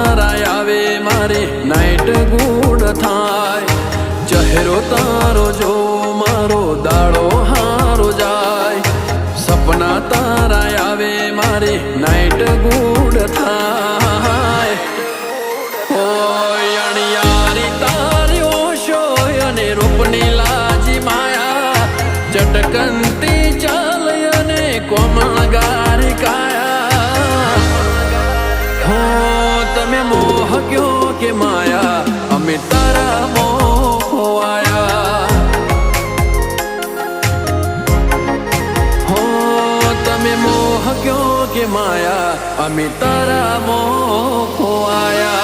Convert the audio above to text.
તારાય આવે મારે night good થાય. ચહેરો તારો જો મારો દાડો હારો જાય. સપના તારા આવે મારે નાઈટ ગુડ થાય. યારી તાર્યો શો અને રોપણી લાજી માયા. ચટકંતી ચાલ અને કોમા કે માયા અમે તારા મોહ ખોવાયા હો તમે મોહ કયો કે માયા અમે તારા મોહ ખોવાયા